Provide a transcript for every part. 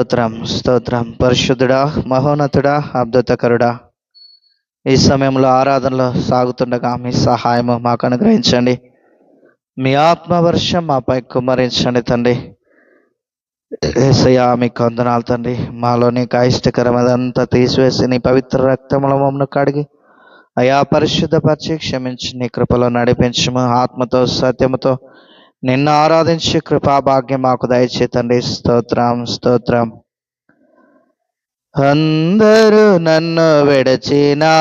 స్తోత్రం స్తోత్రం. పరిశుద్ధుడా మహోన్నతుడా అద్భుతకరుడా ఈ సమయంలో ఆరాధనలో సాగుతుండగా మీ సహాయము మాకు అనుగ్రహించండి. మీ ఆత్మవర్షం మాపై కుమ్మరించండి తండ్రి. ఏసయ్యా మీకు వందనాలు తండ్రి. మాలోని కాయిష్టకరమదంతా తీసివేసి నీ పవిత్ర రక్తముల మమ్మను కడిగి అయా పరిశుద్ధపరిచి క్షమించి నీ కృపలో నడిపించము. ఆత్మతో సత్యముతో నిన్ను ఆరాధించి కృపాభాగ్యం మాకు దయచేతండి స్తోత్రం స్తోత్రం. అందరూ నన్ను విడచినా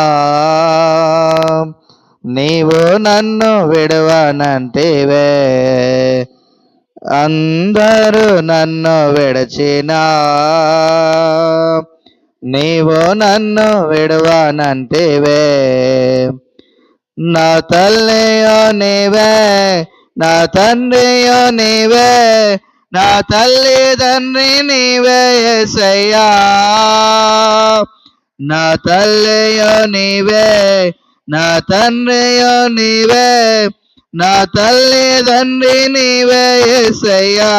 నీవు నన్ను విడవనంటేవే. అందరూ నన్ను విడచినా నీవు నన్ను విడవనంటేవే. నా తల్లియో నీవే నా తండ్రియో నీవే నా తల్లి తండ్రి నీవే ఎసయ్యా నా తల్లియో నీవే నా తండ్రియో నీవే నా తల్లి తండ్రి నీవే ఎసయ్యా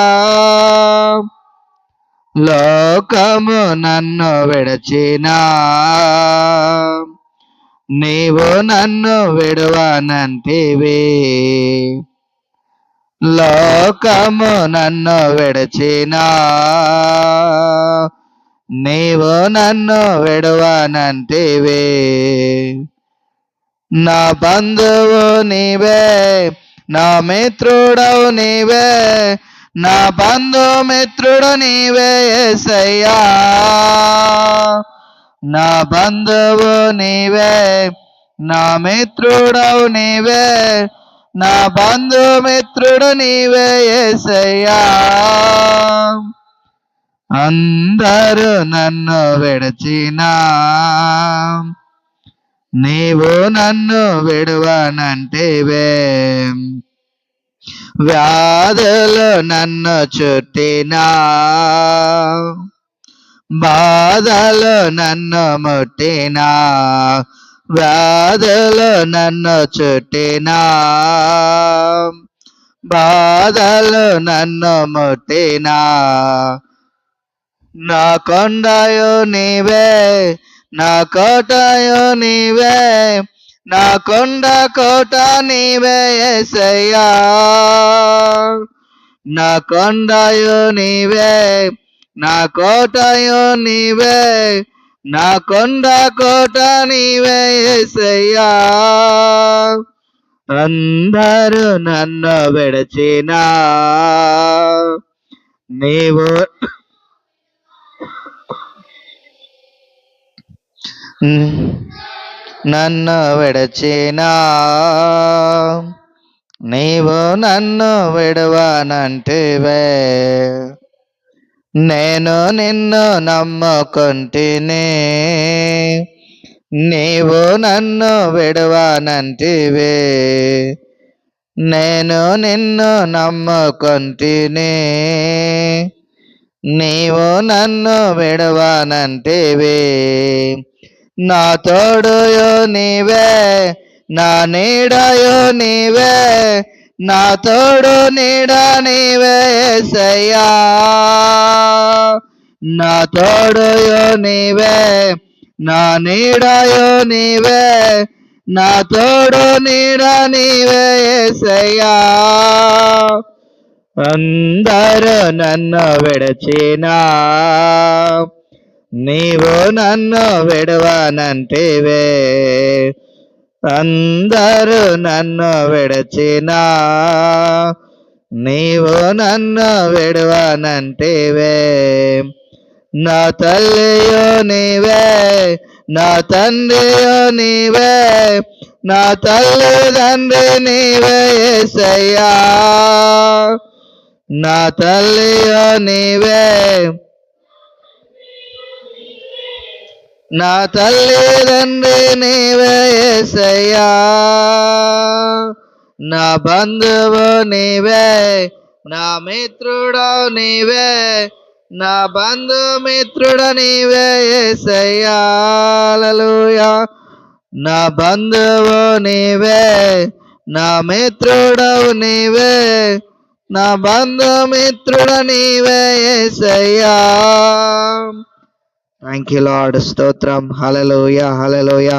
లోకము నన్ను విడచినా నీవు నన్ను విడవనంటివి. లోకము నన్ను విడచినా. నీవు నన్ను విడవనంటివి. నా బంధువు నీవే నా మిత్రుడవు నీవే నా బంధుమిత్రుడు నీవే ఎసయ్యా నా బంధువు నీవే నా మిత్రుడవు నీవే నా బంధుమిత్రుడు నీవే ఎసయ్యా అందరూ నన్ను విడచినా. నీవు నన్ను విడువనంటేవే. వ్యాధులు నన్ను చుట్టినా. బాధలు నన్ను ముట్టినా. వ్యాధులు నన్ను చుట్టినా. బాధలు నన్ను ముట్టినా. నా కొండయు నీవే నా కోటయు నీవే నా కొండ కోట నీవే ఎసయ్యా నా కొండయు నీవే నా కోటయు నీవే నా కొండ కోట నీవేసయ్యా అందరూ నన్ను విడచిన. నీవు నన్ను విడచిన. నీవు నన్ను విడవనంటివే. నేను నిన్ను నమ్ముకుంటేనే. నీవు నన్ను విడవనంటివే. నేను నిన్ను నమ్ముకుంటేనే. నీవు నన్ను విడవనంటివే. నా తోడుయో నీవే నా నీడయో నీవే. నా తోడు నీడ నీవే నా తోడుయో నీవే నా నీడయో నీవే నా తోడు నీడ నీవే సయ్యా అందరూ నన్ను విడచినా నీవు నన్ను విడవనంటివే. అందరూ నన్ను విడచినా నీవు నన్ను విడవనంటేవే. నా తల్లియో నీవే నా తండ్రియో నీవే నా తల్లి తండ్రి నీవే ఎసయ్యా నా తల్లియో నీవే నా తల్లి తండ్రి నీవే ఎసయ్యా నా బంధువు నీవే నా మిత్రుడు నీవే నా బంధుమిత్రుడు నీవే ఎసయ్యాలలుయా నా బంధువు నీవే నా మిత్రుడవు నీవే నా బంధుమిత్రుడు నీవే యేసయ్యా థ్యాంక్ యూ లార్డ్ స్తోత్రం హలలోయ హలలోయ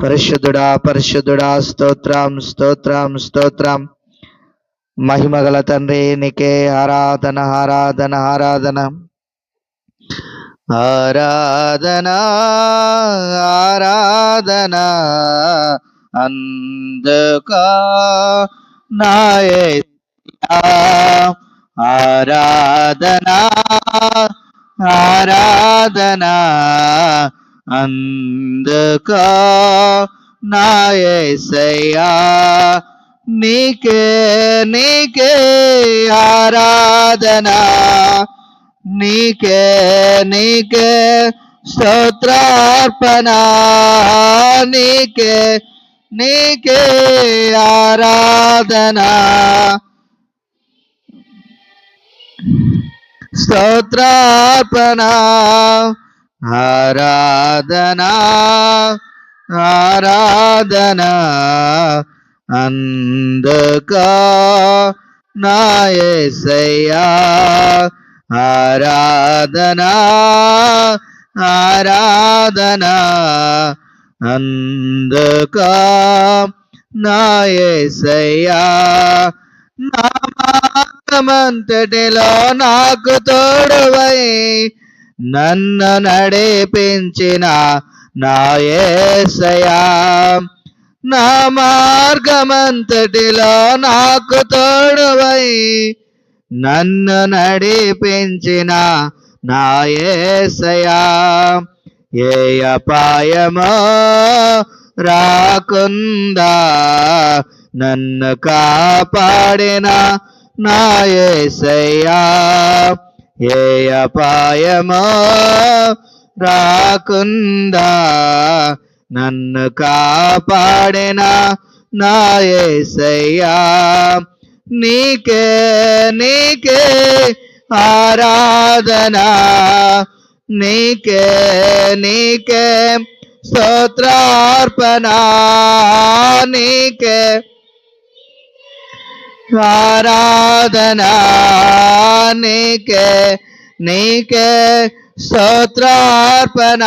పరిశుద్ధుడా పరిశుద్ధుడా స్తోత్రం స్తోత్రం స్తోత్రం మహిమగల తండ్రి నీకే ఆరాధన ఆరాధన ఆరాధన ఆరాధన ఆరాధన అందుక నాయ ఆరాధనా ఆరాధనా అందుక నాయసయ్యా. నీకే నీకే ఆరాధనా. నీకే నీకే స్తోత్రార్పణ. నీకే నీకే ఆరాధన. స్తోత్రార్పణ ఆరాధనా ఆరాధన అందుక నాయసయ్యా ఆరాధనా ఆరాధన అందుక నాయసయ్యా నామా లోకమంతటిలో నాకు తోడువై నన్ను నడిపించిన నాయసయా నా మార్గమంతటిలో నాకు తోడువై నన్ను నడిపించిన నాయసయా ఏ అపాయమో రాకుందా నన్ను కాపాడిన నా ఏసయ్యా ఏ అపాయమో రాకుందా? నన్ను కాపాడిన నా ఏసయ్యా నీకే నీకే ఆరాధన? నీకే నీకే స్తోత్రార్పణ? నీకే ఆరాధన నీకే నీకే స్తోత్రార్పణ.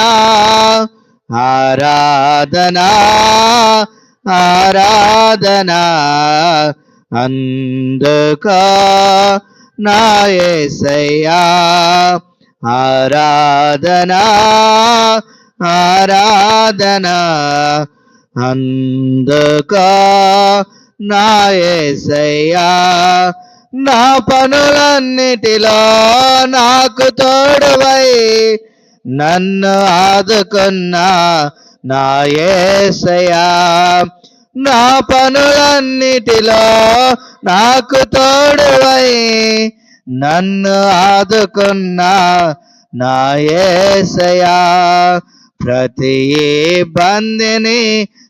ఆరాధనా ఆరాధన అందుక నాయసయ్యా ఆరాధనా ఆరాధనా అందుకా నాయసయ్యా నా పనులన్నిటిలో నాకు తోడువై నన్ను ఆదుకున్న ఏసయ్యా నా పనులన్నిటిలో నాకు తోడువై నన్ను ఆదుకున్న నాయసయా ప్రతి ఇబ్బందిని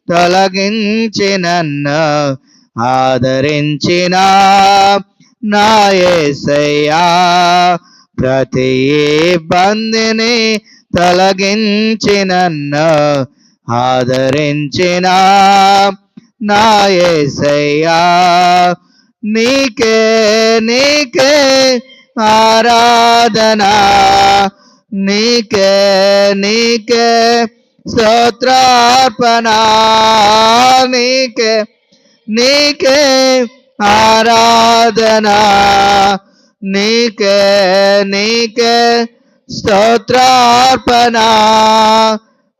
తొలగించి నన్ను ఆదరించిన నాయసయ్యా ప్రతి ఇబ్బందిని తొలగించినన్ను ఆదరించిన నాయసయ్యా నీకే నీకే ఆరాధన నీకే నీకే స్తోత్రార్పణ నీకే నీకే ఆరాధనా నీకే నీకే స్తోత్రార్పణ.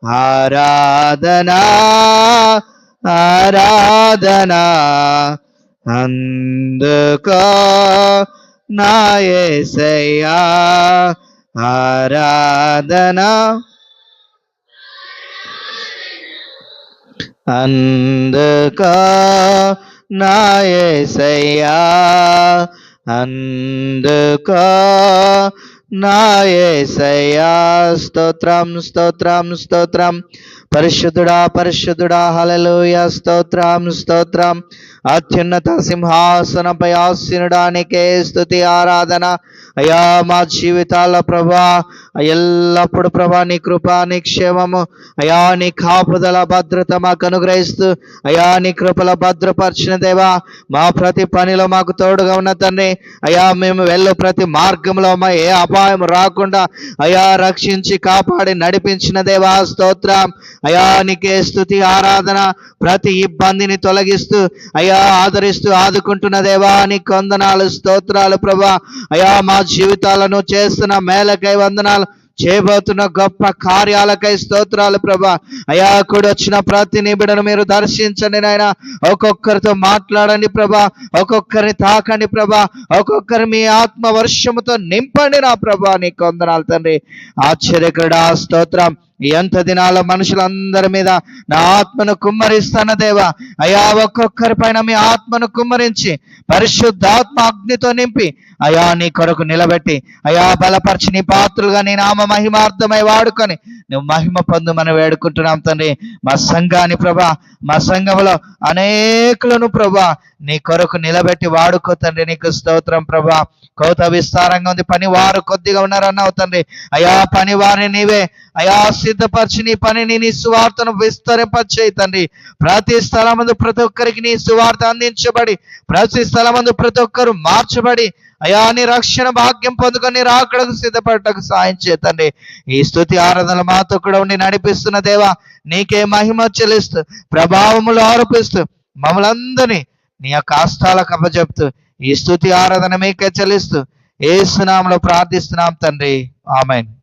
ఆరాధనా ఆరాధనా అందుకో నాయసయ్యా ఆరాధనా. అందుకో నాయసయ్యా అందుకో నాయసయ్యా. స్తోత్రం స్తోత్రం స్తోత్రం. పరిశుద్ధుడా పరిశుద్ధుడా హలలోయ స్తోత్రం స్తోత్రం. అత్యున్నత సింహాసనపై ఆసీనుడానికే స్థుతి ఆరాధన. అయ్యా మా జీవితాల ప్రభా ఎల్లప్పుడు ప్రభా నీ కృపా నీ క్షేమము అయా నీ కాపుదల భద్రత మాకు అనుగ్రహిస్తూ అయా నీ కృపల భద్రపరిచిన దేవా మా ప్రతి పనిలో మాకు తోడుగా ఉన్న తండ్రి అయా మేము వెళ్ళు ప్రతి మార్గంలో మా ఏ అపాయం రాకుండా అయా రక్షించి కాపాడి నడిపించిన దేవా స్తోత్రం. అయా నీకే స్థుతి ఆరాధన ప్రతి ఇబ్బందిని తొలగిస్తూ అయా ఆదరిస్తూ ఆదుకుంటున్న దేవా నీ కొందనాలు స్తోత్రాలు ప్రభా అయా మా జీవితాలను చేస్తున్న మేలకై వందనాలు చేయబోతున్న గొప్ప కార్యాలకై స్తోత్రాలు ప్రభా. అయా కూడా వచ్చిన ప్రతి నిబిడను మీరు దర్శించండి నాయన. ఒక్కొక్కరితో మాట్లాడండి ప్రభా. ఒక్కొక్కరిని తాకండి ప్రభా. ఒక్కొక్కరి మీ ఆత్మ వర్షముతో నింపండి నా ప్రభా. నీ కొందనాలు తండ్రి. ఆశ్చర్యకరుడా స్తోత్రం. ఎంత దినాల మనుషులందరి మీద నా ఆత్మను కుమ్మరిస్తాన దేవా. అయా ఒక్కొక్కరి పైన మీ ఆత్మను కుమ్మరించి పరిశుద్ధాత్మ అగ్నితో నింపి అయా నీ కొరకు నిలబెట్టి అయా బలపరిచి నీ పాత్రలుగా నీ నామ మహిమార్థమై వాడుకొని నువ్వు మహిమ పొందుమని వేడుకుంటున్నాం తండ్రి. మా సంఘాన్ని ప్రభా మా సంఘంలో అనేకులను ప్రభా నీ కొరకు నిలబెట్టి వాడుకో తండ్రి నీకు స్తోత్రం ప్రభా. కోత విస్తారంగా ఉంది. పని వారు కొద్దిగా ఉన్నారన్నావు తండ్రి. అయా పని వారిని నీవే. అయా సిద్ధపరిచి నీ పనిని నీ సువార్తను విస్తరింపచేయి తండ్రి. ప్రతి స్థలమందు ప్రతి ఒక్కరికి నీ సువార్త అందించబడి ప్రతి స్థలమందు ప్రతి ఒక్కరు మార్చబడి అయా నీ రక్షణ భాగ్యం పొందుకొని రాకడకు సిద్ధపడటకు సాయం చేతండి ఈ స్థుతి ఆరాధన మాతో కూడా ఉండి నడిపిస్తున్న దేవా నీకే మహిమ చెల్లిస్తూ ప్రభావములు ఆరోపిస్తూ మమ్మల్ందరినీ నీ యొక్క ఆస్థాలకు అప్పచెప్తూ ఈ స్థుతి ఆరాధన మీకే చెల్లిస్తూ ఏ సునామలో ప్రార్థిస్తున్నాం తండ్రి. ఆమెన్.